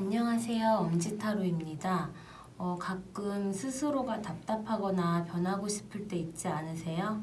안녕하세요. 엄지타로입니다. 어, 가끔 스스로가 답답하거나 변하고 싶을 때 있지 않으세요?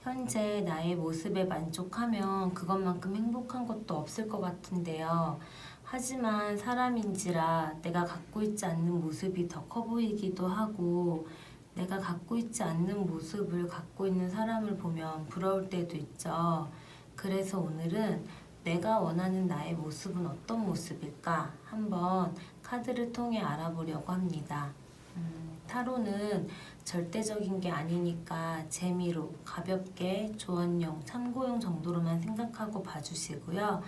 현재 나의 모습에 만족하면 그것만큼 행복한 것도 없을 것 같은데요. 하지만 사람인지라 내가 갖고 있지 않는 모습이 더 커 보이기도 하고 내가 갖고 있지 않는 모습을 갖고 있는 사람을 보면 부러울 때도 있죠. 그래서 오늘은 내가 원하는 나의 모습은 어떤 모습일까 한번 카드를 통해 알아보려고 합니다. 음, 타로는 절대적인 게 아니니까 재미로 가볍게 조언용, 참고용 정도로만 생각하고 봐주시고요.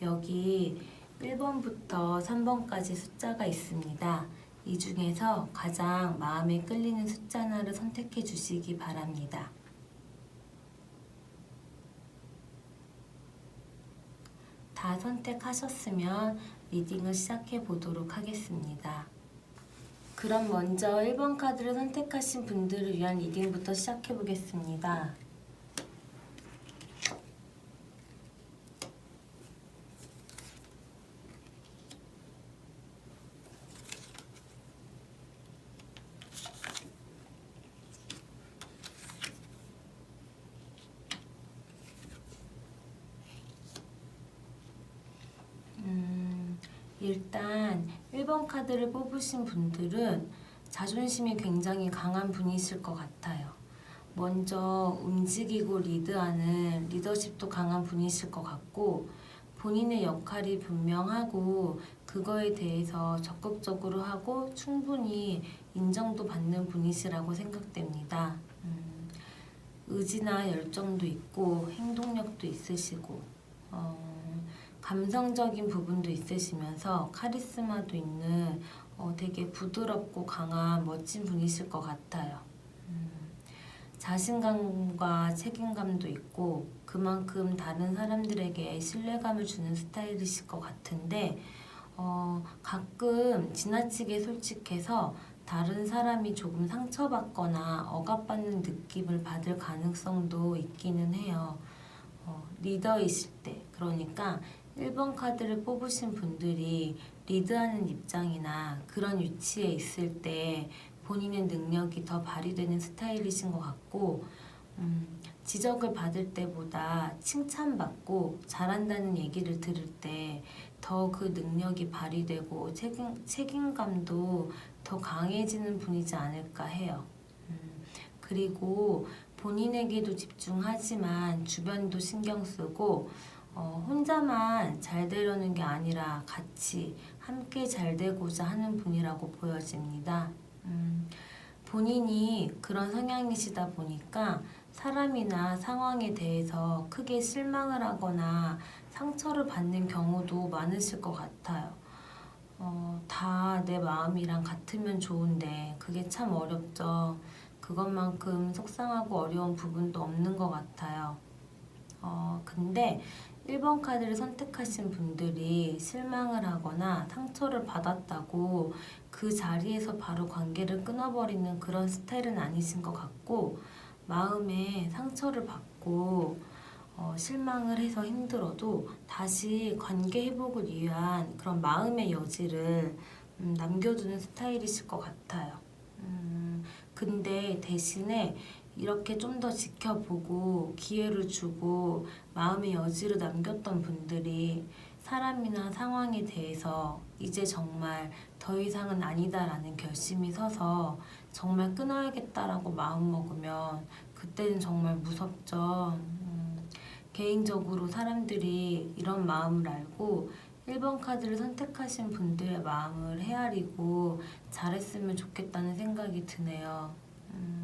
여기 1번부터 3번까지 숫자가 있습니다. 이 중에서 가장 마음에 끌리는 숫자 하나를 선택해 주시기 바랍니다. 다 선택하셨으면 리딩을 시작해 보도록 하겠습니다. 그럼 먼저 1번 카드를 선택하신 분들을 위한 리딩부터 시작해 보겠습니다. 음, 일단 1번 카드를 뽑으신 분들은 자존심이 굉장히 강한 분이실 것 같아요. 먼저 움직이고 리드하는 리더십도 강한 분이실 것 같고 본인의 역할이 분명하고 그거에 대해서 적극적으로 하고 충분히 인정도 받는 분이시라고 생각됩니다. 음, 의지나 열정도 있고 행동력도 있으시고 어, 감성적인 부분도 있으시면서 카리스마도 있는 어, 되게 부드럽고 강한 멋진 분이실 것 같아요. 음, 자신감과 책임감도 있고 그만큼 다른 사람들에게 신뢰감을 주는 스타일이실 것 같은데 어, 가끔 지나치게 솔직해서 다른 사람이 조금 상처받거나 억압받는 느낌을 받을 가능성도 있기는 해요. 어, 리더이실 때 그러니까 1번 카드를 뽑으신 분들이 리드하는 입장이나 그런 위치에 있을 때 본인의 능력이 더 발휘되는 스타일이신 것 같고 음, 지적을 받을 때보다 칭찬받고 잘한다는 얘기를 들을 때 더 그 능력이 발휘되고 책임, 책임감도 더 강해지는 분이지 않을까 해요. 음, 그리고 본인에게도 집중하지만 주변도 신경 쓰고 어, 혼자만 잘 되려는 게 아니라 같이 함께 잘 되고자 하는 분이라고 보여집니다. 음, 본인이 그런 성향이시다 보니까 사람이나 상황에 대해서 크게 실망을 하거나 상처를 받는 경우도 많으실 것 같아요. 어, 다 내 마음이랑 같으면 좋은데 그게 참 어렵죠. 그것만큼 속상하고 어려운 부분도 없는 것 같아요. 어, 근데 1번 카드를 선택하신 분들이 실망을 하거나 상처를 받았다고 그 자리에서 바로 관계를 끊어버리는 그런 스타일은 아니신 것 같고 마음에 상처를 받고 어, 실망을 해서 힘들어도 다시 관계 회복을 위한 그런 마음의 여지를 음, 남겨두는 스타일이실 것 같아요. 음, 근데 대신에 이렇게 좀 더 지켜보고 기회를 주고 마음의 여지를 남겼던 분들이 사람이나 상황에 대해서 이제 정말 더 이상은 아니다라는 결심이 서서 정말 끊어야겠다라고 마음먹으면 그때는 정말 무섭죠. 음, 개인적으로 사람들이 이런 마음을 알고 1번 카드를 선택하신 분들의 마음을 헤아리고 잘했으면 좋겠다는 생각이 드네요. 음,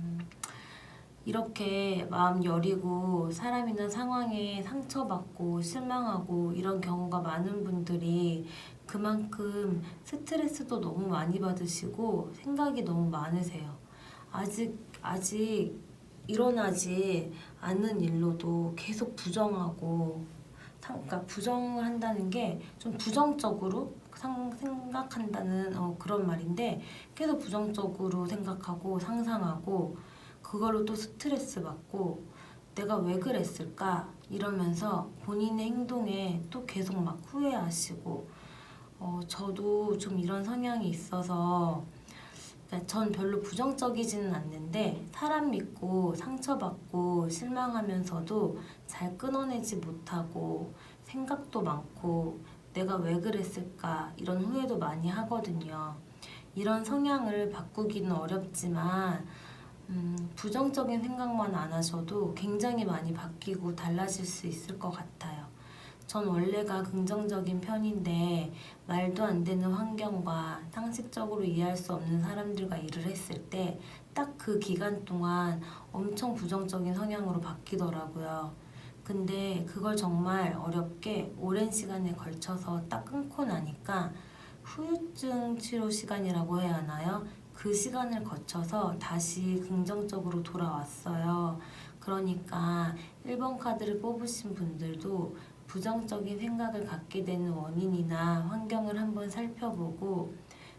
이렇게 마음 여리고 사람이나 상황에 상처받고 실망하고 이런 경우가 많은 분들이 그만큼 스트레스도 너무 많이 받으시고 생각이 너무 많으세요. 아직 아직 일어나지 않는 일로도 계속 부정하고 상- 그러니까 부정을 한다는 게 좀 부정적으로 상- 생각한다는 어, 그런 말인데 계속 부정적으로 생각하고 상상하고 그걸로 또 스트레스 받고 내가 왜 그랬을까 이러면서 본인의 행동에 또 계속 막 후회하시고 어, 저도 좀 이런 성향이 있어서 그러니까 전 별로 부정적이지는 않는데 사람 믿고 상처받고 실망하면서도 잘 끊어내지 못하고 생각도 많고 내가 왜 그랬을까 이런 후회도 많이 하거든요. 이런 성향을 바꾸기는 어렵지만 음, 부정적인 생각만 안 하셔도 굉장히 많이 바뀌고 달라질 수 있을 것 같아요. 전 원래가 긍정적인 편인데 말도 안 되는 환경과 상식적으로 이해할 수 없는 사람들과 일을 했을 때 딱 그 기간 동안 엄청 부정적인 성향으로 바뀌더라고요. 근데 그걸 정말 어렵게 오랜 시간에 걸쳐서 딱 끊고 나니까 후유증 치료 시간이라고 해야 하나요? 그 시간을 거쳐서 다시 긍정적으로 돌아왔어요. 그러니까 1번 카드를 뽑으신 분들도 부정적인 생각을 갖게 되는 원인이나 환경을 한번 살펴보고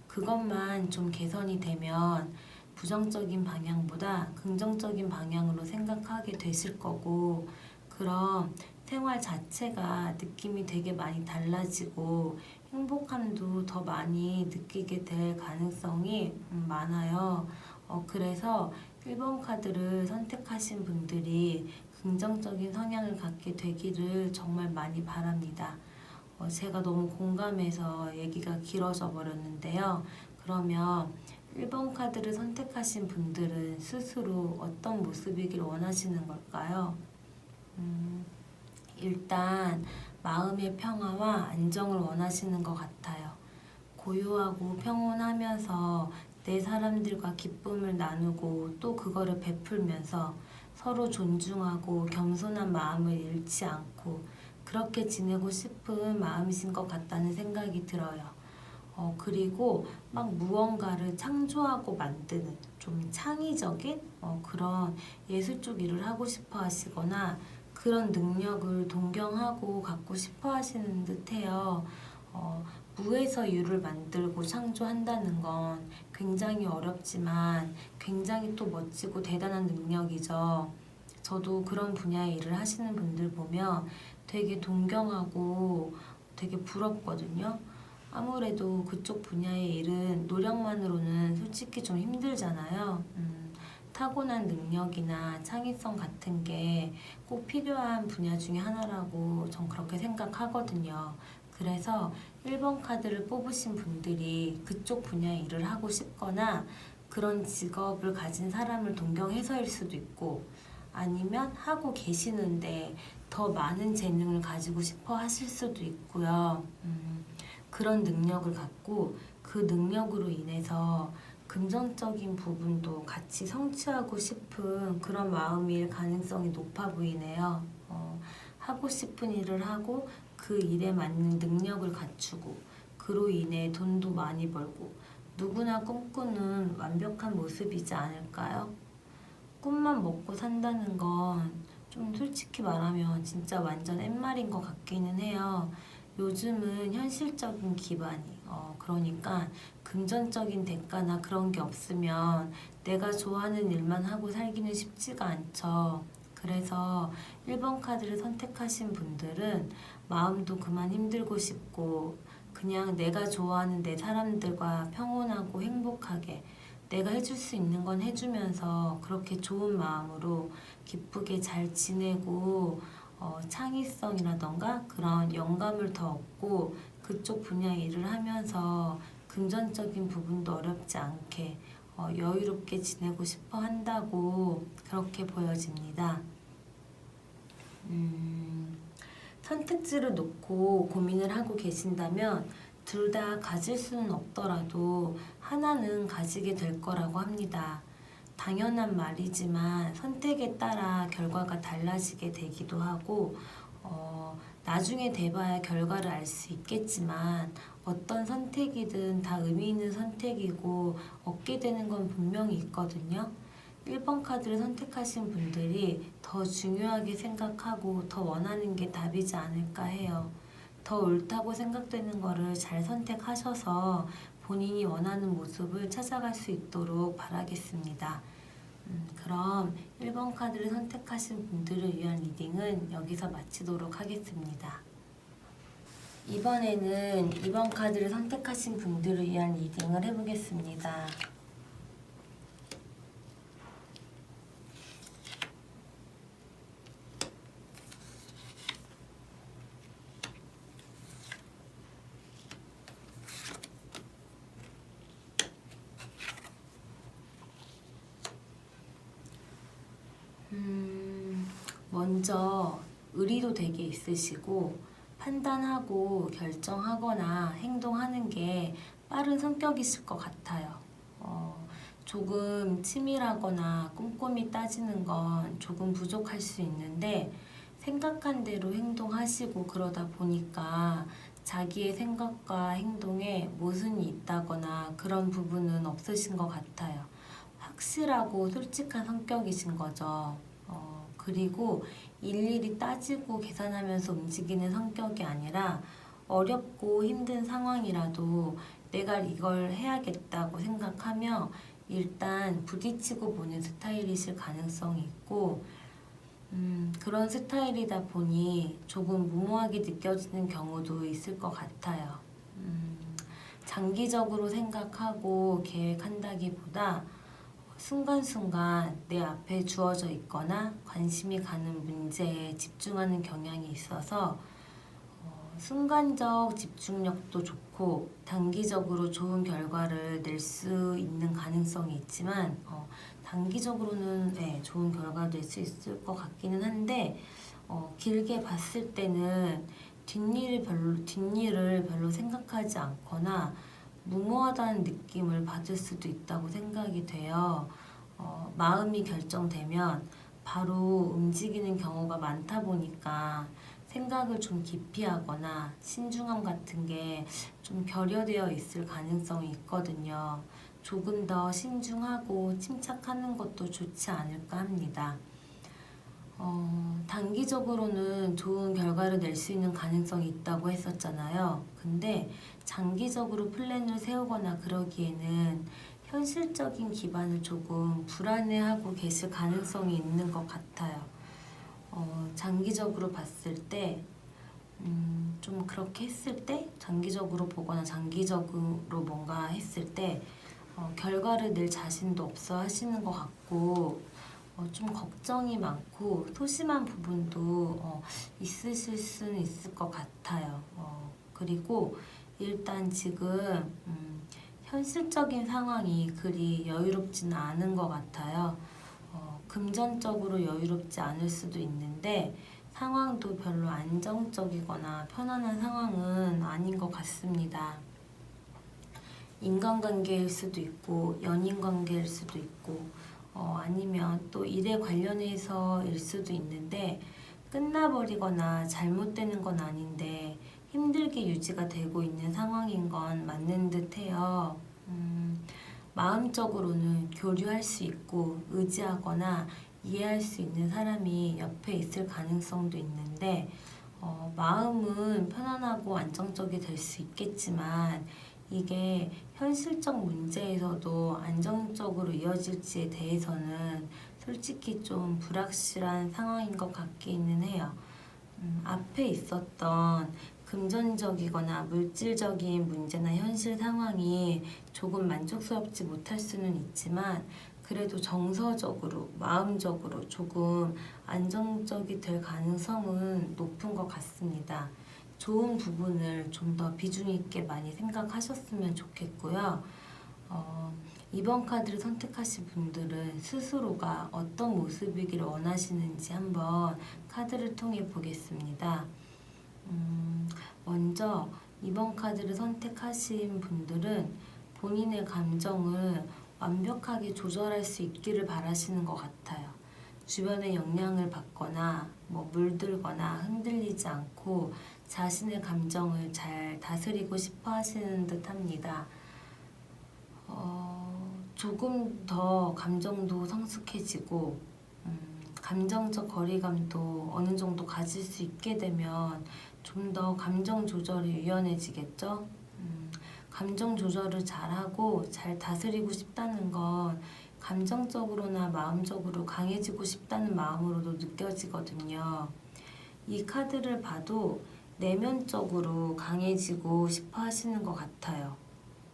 그것만 좀 개선이 되면 부정적인 방향보다 긍정적인 방향으로 생각하게 되실 거고 그럼 생활 자체가 느낌이 되게 많이 달라지고 행복함도 더 많이 느끼게 될 가능성이 음, 많아요. 어, 그래서 1번 카드를 선택하신 분들이 긍정적인 성향을 갖게 되기를 정말 많이 바랍니다. 어, 제가 너무 공감해서 얘기가 길어져 버렸는데요. 그러면 1번 카드를 선택하신 분들은 스스로 어떤 모습이길 원하시는 걸까요? 음, 일단 마음의 평화와 안정을 원하시는 것 같아요. 고요하고 평온하면서 내 사람들과 기쁨을 나누고 또 그거를 베풀면서 서로 존중하고 겸손한 마음을 잃지 않고 그렇게 지내고 싶은 마음이신 것 같다는 생각이 들어요. 어, 그리고 막 무언가를 창조하고 만드는 좀 창의적인 어, 그런 예술 쪽 일을 하고 싶어 하시거나 그런 능력을 동경하고 갖고 싶어 하시는 듯해요. 어, 무에서 유를 만들고 창조한다는 건 굉장히 어렵지만 굉장히 또 멋지고 대단한 능력이죠. 저도 그런 분야의 일을 하시는 분들 보면 되게 동경하고 되게 부럽거든요. 아무래도 그쪽 분야의 일은 노력만으로는 솔직히 좀 힘들잖아요. 음, 타고난 능력이나 창의성 같은 게 꼭 필요한 분야 중에 하나라고 전 그렇게 생각하거든요. 그래서 1번 카드를 뽑으신 분들이 그쪽 분야의 일을 하고 싶거나 그런 직업을 가진 사람을 동경해서일 수도 있고 아니면 하고 계시는데 더 많은 재능을 가지고 싶어 하실 수도 있고요. 음, 그런 능력을 갖고 그 능력으로 인해서 금전적인 부분도 같이 성취하고 싶은 그런 마음일 가능성이 높아 보이네요. 어, 하고 싶은 일을 하고 그 일에 맞는 능력을 갖추고 그로 인해 돈도 많이 벌고 누구나 꿈꾸는 완벽한 모습이지 않을까요? 꿈만 먹고 산다는 건 좀 솔직히 말하면 진짜 완전 옛말인 것 같기는 해요. 요즘은 현실적인 기반이 어 그러니까 금전적인 대가나 그런 게 없으면 내가 좋아하는 일만 하고 살기는 쉽지가 않죠. 그래서 1번 카드를 선택하신 분들은 마음도 그만 힘들고 싶고 그냥 내가 좋아하는 내 사람들과 평온하고 행복하게 내가 해줄 수 있는 건 해주면서 그렇게 좋은 마음으로 기쁘게 잘 지내고 어, 창의성이라던가 그런 영감을 더 얻고 그쪽 분야의 일을 하면서 금전적인 부분도 어렵지 않게 어, 여유롭게 지내고 싶어 한다고 그렇게 보여집니다. 음, 선택지를 놓고 고민을 하고 계신다면 둘 다 가질 수는 없더라도 하나는 가지게 될 거라고 합니다. 당연한 말이지만 선택에 따라 결과가 달라지게 되기도 하고 어, 나중에 돼봐야 결과를 알 수 있겠지만 어떤 선택이든 다 의미 있는 선택이고 얻게 되는 건 분명히 있거든요. 1번 카드를 선택하신 분들이 더 중요하게 생각하고 더 원하는 게 답이지 않을까 해요. 더 옳다고 생각되는 거를 잘 선택하셔서 본인이 원하는 모습을 찾아갈 수 있도록 바라겠습니다. 음, 그럼 1번 카드를 선택하신 분들을 위한 리딩은 여기서 마치도록 하겠습니다. 이번에는 이번 카드를 선택하신 분들을 위한 리딩을 해보겠습니다. 음, 먼저 의리도 되게 있으시고 판단하고 결정하거나 행동하는 게 빠른 성격이실 것 같아요. 어, 조금 치밀하거나 꼼꼼히 따지는 건 조금 부족할 수 있는데 생각한 대로 행동하시고 그러다 보니까 자기의 생각과 행동에 모순이 있다거나 그런 부분은 없으신 것 같아요. 확실하고 솔직한 성격이신 거죠. 어, 그리고 일일이 따지고 계산하면서 움직이는 성격이 아니라 어렵고 힘든 상황이라도 내가 이걸 해야겠다고 생각하며 일단 부딪히고 보는 스타일이실 가능성이 있고 음, 그런 스타일이다 보니 조금 무모하게 느껴지는 경우도 있을 것 같아요. 음, 장기적으로 생각하고 계획한다기보다 순간순간 내 앞에 주어져 있거나 관심이 가는 문제에 집중하는 경향이 있어서 어, 순간적 집중력도 좋고 단기적으로 좋은 결과를 낼 수 있는 가능성이 있지만 어, 단기적으로는 네, 좋은 결과 낼수 있을 것 같기는 한데 어, 길게 봤을 때는 뒷일을 별로 뒷일을 별로 생각하지 않거나 무모하다는 느낌을 받을 수도 있다고 생각이 돼요. 어, 마음이 결정되면 바로 움직이는 경우가 많다 보니까 생각을 좀 깊이 하거나 신중함 같은 게 좀 결여되어 있을 가능성이 있거든요. 조금 더 신중하고 침착하는 것도 좋지 않을까 합니다. 어, 단기적으로는 좋은 결과를 낼 수 있는 가능성이 있다고 했었잖아요. 근데 장기적으로 플랜을 세우거나 그러기에는 현실적인 기반을 조금 불안해하고 계실 가능성이 있는 것 같아요. 어, 장기적으로 봤을 때, 음, 좀 그렇게 했을 때, 장기적으로 보거나 장기적으로 뭔가 했을 때, 어, 결과를 낼 자신도 없어 하시는 것 같고, 어, 좀 걱정이 많고 소심한 부분도 어, 있으실 수는 있을 것 같아요. 어, 그리고 일단 지금 음, 현실적인 상황이 그리 여유롭지는 않은 것 같아요. 어, 금전적으로 여유롭지 않을 수도 있는데 상황도 별로 안정적이거나 편안한 상황은 아닌 것 같습니다. 인간관계일 수도 있고 연인 관계일 수도 있고 어, 아니면 또 일에 관련해서일 수도 있는데 끝나버리거나 잘못되는 건 아닌데 힘들게 유지가 되고 있는 상황인 건 맞는 듯 해요. 음, 마음적으로는 교류할 수 있고 의지하거나 이해할 수 있는 사람이 옆에 있을 가능성도 있는데 어, 마음은 편안하고 안정적이 될 수 있겠지만 이게 현실적 문제에서도 안정적으로 이어질지에 대해서는 솔직히 좀 불확실한 상황인 것 같기는 해요. 음, 앞에 있었던 금전적이거나 물질적인 문제나 현실 상황이 조금 만족스럽지 못할 수는 있지만 그래도 정서적으로, 마음적으로 조금 안정적이 될 가능성은 높은 것 같습니다. 좋은 부분을 좀 더 비중 있게 많이 생각하셨으면 좋겠고요. 어, 이번 카드를 선택하신 분들은 스스로가 어떤 모습이기를 원하시는지 한번 카드를 통해 보겠습니다. 음, 먼저 이번 카드를 선택하신 분들은 본인의 감정을 완벽하게 조절할 수 있기를 바라시는 것 같아요. 주변의 영향을 받거나 뭐 물들거나 흔들리지 않고 자신의 감정을 잘 다스리고 싶어 하시는 듯 합니다. 어, 조금 더 감정도 성숙해지고, 음, 감정적 거리감도 어느 정도 가질 수 있게 되면 좀 더 감정 조절이 유연해지겠죠? 음, 감정 조절을 잘하고 잘 다스리고 싶다는 건 감정적으로나 마음적으로 강해지고 싶다는 마음으로도 느껴지거든요. 이 카드를 봐도 내면적으로 강해지고 싶어 하시는 것 같아요.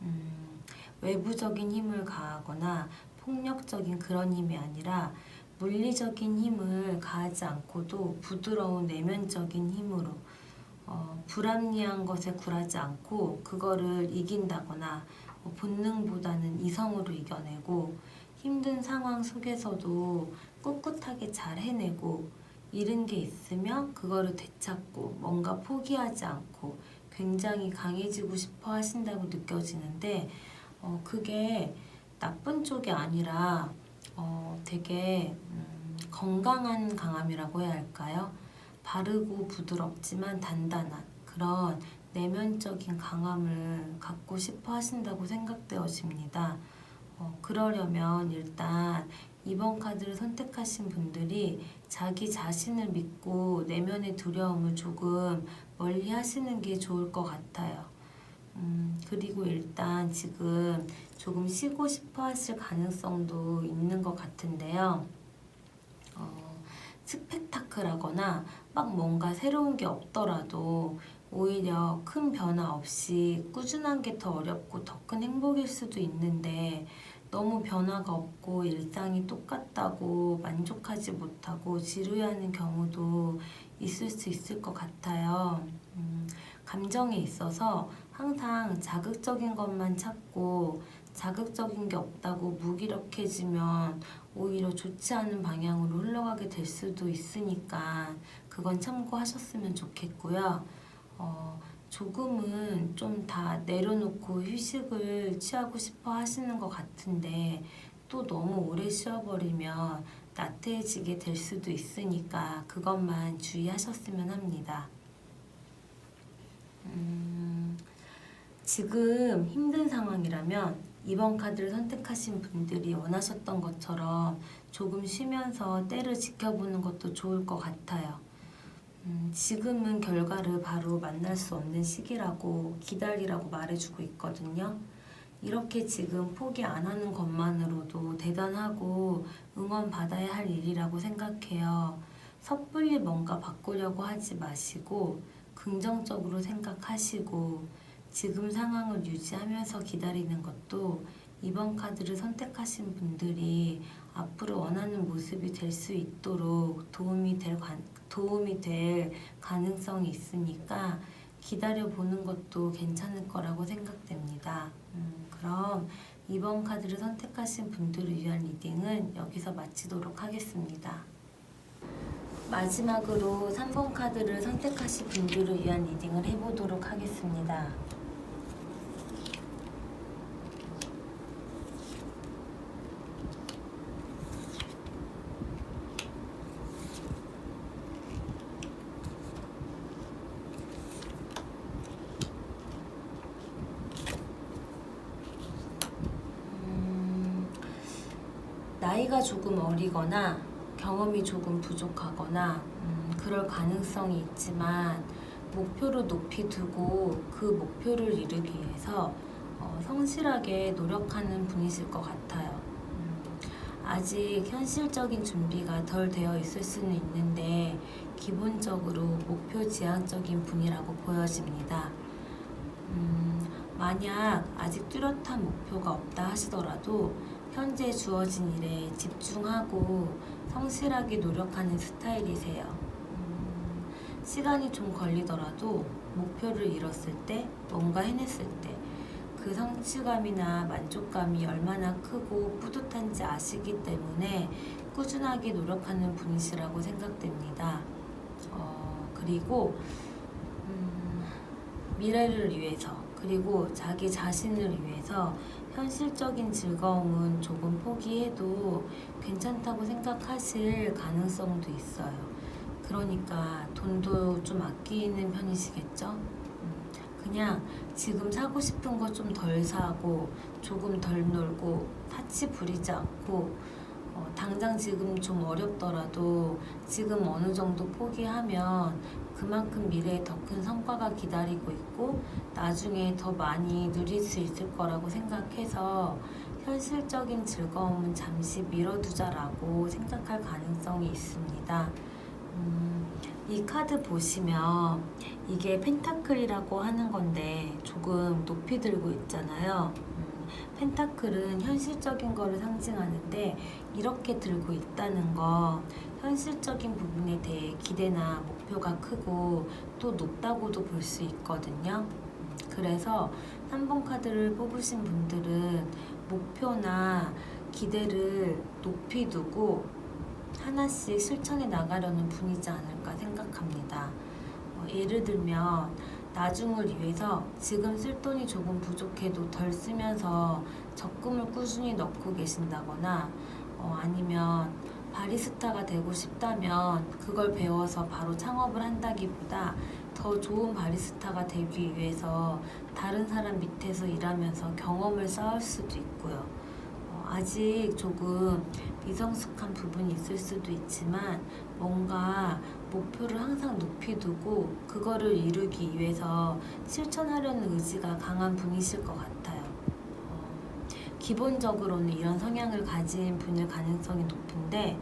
음, 외부적인 힘을 가하거나 폭력적인 그런 힘이 아니라 물리적인 힘을 가하지 않고도 부드러운 내면적인 힘으로 어, 불합리한 것에 굴하지 않고 그거를 이긴다거나 어, 본능보다는 이성으로 이겨내고 힘든 상황 속에서도 꿋꿋하게 잘 해내고 잃은 게 있으면 그거를 되찾고 뭔가 포기하지 않고 굉장히 강해지고 싶어 하신다고 느껴지는데 어, 그게 나쁜 쪽이 아니라 어, 되게 음, 건강한 강함이라고 해야 할까요? 바르고 부드럽지만 단단한 그런 내면적인 강함을 갖고 싶어 하신다고 생각되어집니다. 어, 그러려면 일단 이번 카드를 선택하신 분들이 자기 자신을 믿고 내면의 두려움을 조금 멀리 하시는 게 좋을 것 같아요. 음, 그리고 일단 지금 조금 쉬고 싶어 하실 가능성도 있는 것 같은데요. 어, 스펙타클하거나 막 뭔가 새로운 게 없더라도 오히려 큰 변화 없이 꾸준한 게 더 어렵고 더 큰 행복일 수도 있는데 너무 변화가 없고 일상이 똑같다고 만족하지 못하고 지루해하는 경우도 있을 수 있을 것 같아요. 음, 감정에 있어서 항상 자극적인 것만 찾고 자극적인 게 없다고 무기력해지면 오히려 좋지 않은 방향으로 흘러가게 될 수도 있으니까 그건 참고하셨으면 좋겠고요. 어, 조금은 좀 다 내려놓고 휴식을 취하고 싶어 하시는 것 같은데 또 너무 오래 쉬어버리면 나태해지게 될 수도 있으니까 그것만 주의하셨으면 합니다. 음, 지금 힘든 상황이라면 이번 카드를 선택하신 분들이 원하셨던 것처럼 조금 쉬면서 때를 지켜보는 것도 좋을 것 같아요. 음, 지금은 결과를 바로 만날 수 없는 시기라고 기다리라고 말해주고 있거든요. 이렇게 지금 포기 안 하는 것만으로도 대단하고 응원받아야 할 일이라고 생각해요. 섣불리 뭔가 바꾸려고 하지 마시고 긍정적으로 생각하시고 지금 상황을 유지하면서 기다리는 것도 이번 카드를 선택하신 분들이 앞으로 원하는 모습이 될 수 있도록 도움이 될, 관, 도움이 될 가능성이 있으니까 기다려 보는 것도 괜찮을 거라고 생각됩니다. 음, 그럼 이번 카드를 선택하신 분들을 위한 리딩은 여기서 마치도록 하겠습니다. 마지막으로 3번 카드를 선택하신 분들을 위한 리딩을 해보도록 하겠습니다. 음, 나이가 조금 어리거나 경험이 조금 부족하거나 음, 그럴 가능성이 있지만 목표를 높이 두고 그 목표를 이루기 위해서 어, 성실하게 노력하는 분이실 것 같아요. 음, 아직 현실적인 준비가 덜 되어 있을 수는 있는데 기본적으로 목표 지향적인 분이라고 보여집니다. 음, 만약 아직 뚜렷한 목표가 없다 하시더라도 현재 주어진 일에 집중하고 성실하게 노력하는 스타일이세요. 음, 시간이 좀 걸리더라도 목표를 이뤘을 때, 뭔가 해냈을 때, 그 성취감이나 만족감이 얼마나 크고 뿌듯한지 아시기 때문에 꾸준하게 노력하는 분이시라고 생각됩니다. 어, 그리고 음, 미래를 위해서 그리고 자기 자신을 위해서 현실적인 즐거움은 조금 포기해도 괜찮다고 생각하실 가능성도 있어요. 그러니까 돈도 좀 아끼는 편이시겠죠? 음, 그냥 지금 사고 싶은 거 좀 덜 사고 조금 덜 놀고 사치 부리지 않고 어, 당장 지금 좀 어렵더라도 지금 어느 정도 포기하면 그만큼 미래에 더 큰 성과가 기다리고 있고 나중에 더 많이 누릴 수 있을 거라고 생각해서 현실적인 즐거움은 잠시 미뤄두자라고 생각할 가능성이 있습니다. 음, 이 카드 보시면 이게 펜타클이라고 하는 건데 조금 높이 들고 있잖아요. 음, 펜타클은 현실적인 거를 상징하는데 이렇게 들고 있다는 거 현실적인 부분에 대해 기대나 목표가 크고 또 높다고도 볼 수 있거든요. 음, 그래서 3번 카드를 뽑으신 분들은 목표나 기대를 높이 두고 하나씩 실천해 나가려는 분이지 않을까 생각합니다. 어, 예를 들면 나중을 위해서 지금 쓸 돈이 조금 부족해도 덜 쓰면서 적금을 꾸준히 넣고 계신다거나 어, 아니면 바리스타가 되고 싶다면 그걸 배워서 바로 창업을 한다기보다 더 좋은 바리스타가 되기 위해서 다른 사람 밑에서 일하면서 경험을 쌓을 수도 있고요. 어, 아직 조금 미성숙한 부분이 있을 수도 있지만 뭔가 목표를 항상 높이 두고 그거를 이루기 위해서 실천하려는 의지가 강한 분이실 것 같아요. 어, 기본적으로는 이런 성향을 가진 분일 가능성이 높은데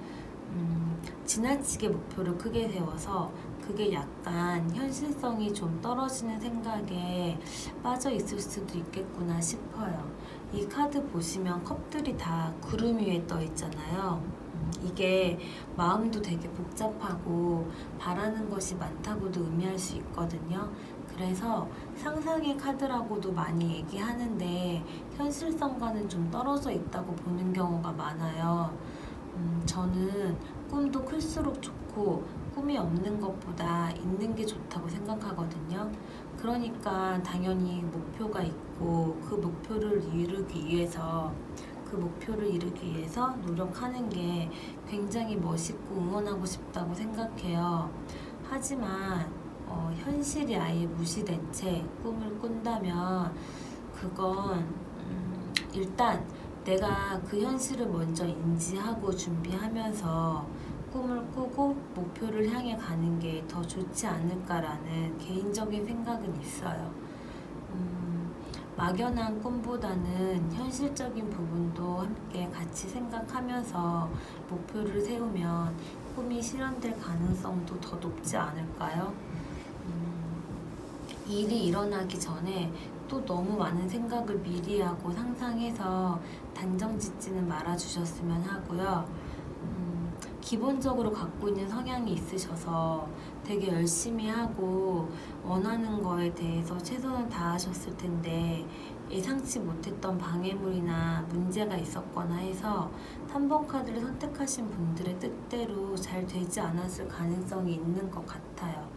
음, 지나치게 목표를 크게 세워서 그게 약간 현실성이 좀 떨어지는 생각에 빠져 있을 수도 있겠구나 싶어요. 이 카드 보시면 컵들이 다 구름 위에 떠 있잖아요. 음, 이게 마음도 되게 복잡하고 바라는 것이 많다고도 의미할 수 있거든요. 그래서 상상의 카드라고도 많이 얘기하는데 현실성과는 좀 떨어져 있다고 보는 경우가 많아요. 음, 저는 꿈도 클수록 좋고 꿈이 없는 것보다 있는 게 좋다고 생각하거든요. 그러니까 당연히 목표가 있고 그 목표를 이루기 위해서 그 목표를 이루기 위해서 노력하는 게 굉장히 멋있고 응원하고 싶다고 생각해요. 하지만 어, 현실이 아예 무시된 채 꿈을 꾼다면 그건 음, 일단 내가 그 현실을 먼저 인지하고 준비하면서 꿈을 꾸고 목표를 향해 가는 게 더 좋지 않을까라는 개인적인 생각은 있어요. 음, 막연한 꿈보다는 현실적인 부분도 함께 같이 생각하면서 목표를 세우면 꿈이 실현될 가능성도 더 높지 않을까요? 음, 일이 일어나기 전에 또 너무 많은 생각을 미리 하고 상상해서 단정 짓지는 말아 주셨으면 하고요. 음, 기본적으로 갖고 있는 성향이 있으셔서 되게 열심히 하고 원하는 거에 대해서 최선을 다하셨을 텐데 예상치 못했던 방해물이나 문제가 있었거나 해서 3번 카드를 선택하신 분들의 뜻대로 잘 되지 않았을 가능성이 있는 것 같아요.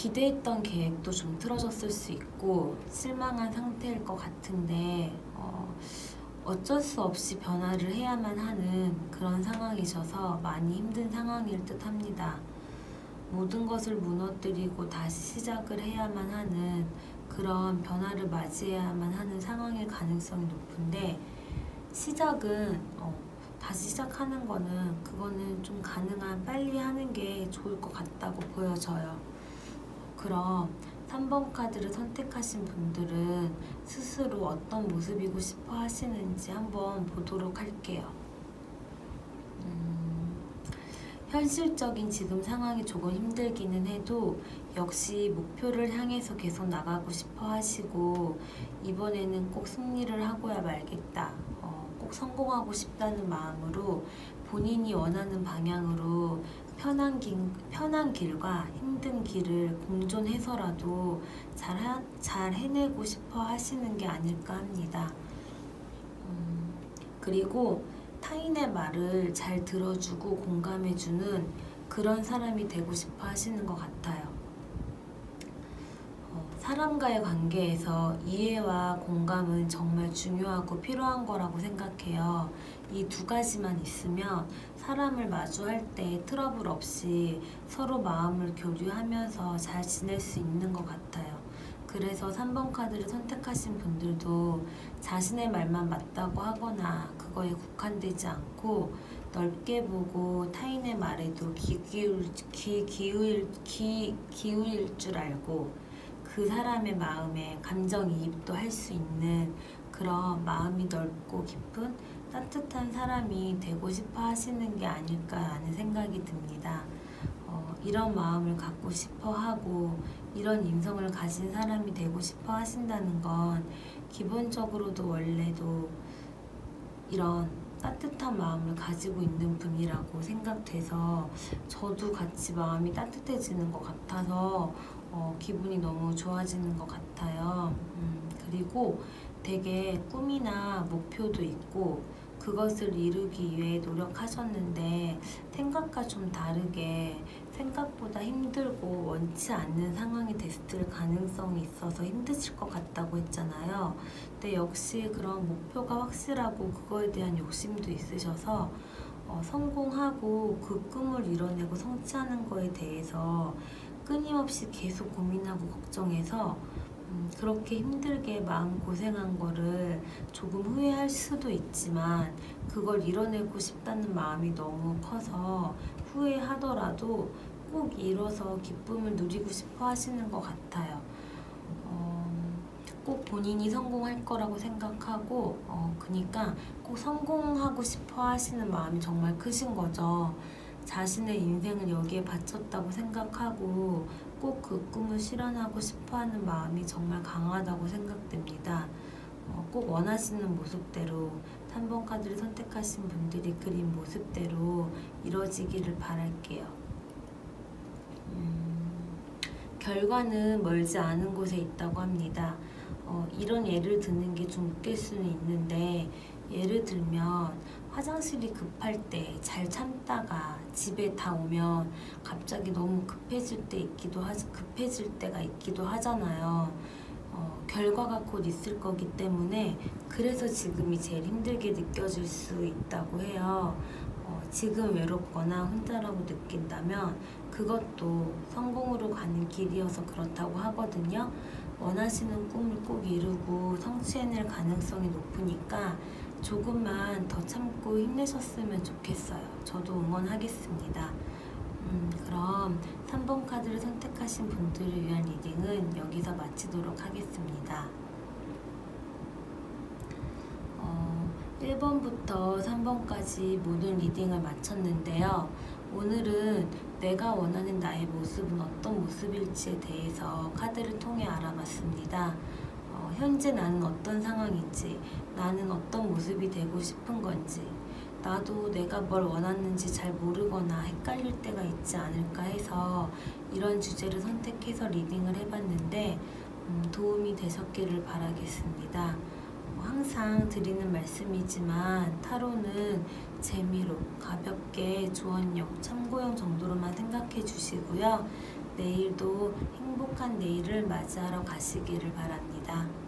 음, 기대했던 계획도 좀 틀어졌을 수 있고 실망한 상태일 것 같은데 어, 어쩔 수 없이 변화를 해야만 하는 그런 상황이셔서 많이 힘든 상황일 듯 합니다. 모든 것을 무너뜨리고 다시 시작을 해야만 하는 그런 변화를 맞이해야만 하는 상황일 가능성이 높은데 시작은 어, 다시 시작하는 거는 그거는 좀 가능한 빨리 하는 게 좋을 것 같다고 보여져요. 그럼 3번 카드를 선택하신 분들은 스스로 어떤 모습이고 싶어 하시는지 한번 보도록 할게요. 음, 현실적인 지금 상황이 조금 힘들기는 해도 역시 목표를 향해서 계속 나가고 싶어 하시고 이번에는 꼭 승리를 하고야 말겠다. 어, 꼭 성공하고 싶다는 마음으로 본인이 원하는 방향으로 편한 길, 편한 길과 힘든 길을 공존해서라도 잘, 하, 잘 해내고 싶어 하시는 게 아닐까 합니다. 음, 그리고 타인의 말을 잘 들어주고 공감해주는 그런 사람이 되고 싶어 하시는 것 같아요. 어, 사람과의 관계에서 이해와 공감은 정말 중요하고 필요한 거라고 생각해요. 이 두 가지만 있으면 사람을 마주할 때 트러블 없이 서로 마음을 교류하면서 잘 지낼 수 있는 것 같아요. 그래서 3번 카드를 선택하신 분들도 자신의 말만 맞다고 하거나 그거에 국한되지 않고 넓게 보고 타인의 말에도 귀 기울 귀 기울 귀 기울일 줄 알고 그 사람의 마음에 감정 이입도 할 수 있는 그런 마음이 넓고 깊은 따뜻한 사람이 되고 싶어 하시는 게 아닐까라는 생각이 듭니다. 어, 이런 마음을 갖고 싶어 하고 이런 인성을 가진 사람이 되고 싶어 하신다는 건 기본적으로도 원래도 이런 따뜻한 마음을 가지고 있는 분이라고 생각돼서 저도 같이 마음이 따뜻해지는 것 같아서 어, 기분이 너무 좋아지는 것 같아요. 음, 그리고 되게 꿈이나 목표도 있고 그것을 이루기 위해 노력하셨는데 생각과 좀 다르게 생각보다 힘들고 원치 않는 상황이 됐을 가능성이 있어서 힘드실 것 같다고 했잖아요. 근데 역시 그런 목표가 확실하고 그거에 대한 욕심도 있으셔서 어, 성공하고 그 꿈을 이뤄내고 성취하는 거에 대해서 끊임없이 계속 고민하고 걱정해서 음, 그렇게 힘들게 마음 고생한 거를 조금 후회할 수도 있지만 그걸 이뤄내고 싶다는 마음이 너무 커서 후회하더라도 꼭 이뤄서 기쁨을 누리고 싶어 하시는 것 같아요. 어, 꼭 본인이 성공할 거라고 생각하고, 어, 그니까 꼭 성공하고 싶어 하시는 마음이 정말 크신 거죠. 자신의 인생을 여기에 바쳤다고 생각하고 꼭 그 꿈을 실현하고 싶어 하는 마음이 정말 강하다고 생각됩니다. 어, 꼭 원하시는 모습대로 3번 카드를 선택하신 분들이 그린 모습대로 이뤄지기를 바랄게요. 음, 결과는 멀지 않은 곳에 있다고 합니다. 어, 이런 예를 드는 게 좀 웃길 수는 있는데 예를 들면 화장실이 급할 때 잘 참다가 집에 다 오면 갑자기 너무 급해질 때 있기도 하 급해질 때가 있기도 하잖아요. 어, 결과가 곧 있을 거기 때문에 그래서 지금이 제일 힘들게 느껴질 수 있다고 해요. 어, 지금 외롭거나 혼자라고 느낀다면 그것도 성공으로 가는 길이어서 그렇다고 하거든요. 원하시는 꿈을 꼭 이루고 성취해낼 가능성이 높으니까 조금만 더 참고 힘내셨으면 좋겠어요. 저도 응원하겠습니다. 음, 그럼 3번 카드를 선택하신 분들을 위한 리딩은 여기서 마치도록 하겠습니다. 어, 1번부터 3번까지 모든 리딩을 마쳤는데요. 오늘은 내가 원하는 나의 모습은 어떤 모습일지에 대해서 카드를 통해 알아봤습니다. 어, 현재 나는 어떤 상황인지, 나는 어떤 모습이 되고 싶은 건지, 나도 내가 뭘 원하는지 잘 모르거나 헷갈릴 때가 있지 않을까 해서 이런 주제를 선택해서 리딩을 해봤는데 음, 도움이 되셨기를 바라겠습니다. 어, 항상 드리는 말씀이지만 타로는 재미로 가볍게 조언용 참고용 정도로만 생각해 주시고요. 내일도 행복한 내일을 맞이하러 가시기를 바랍니다.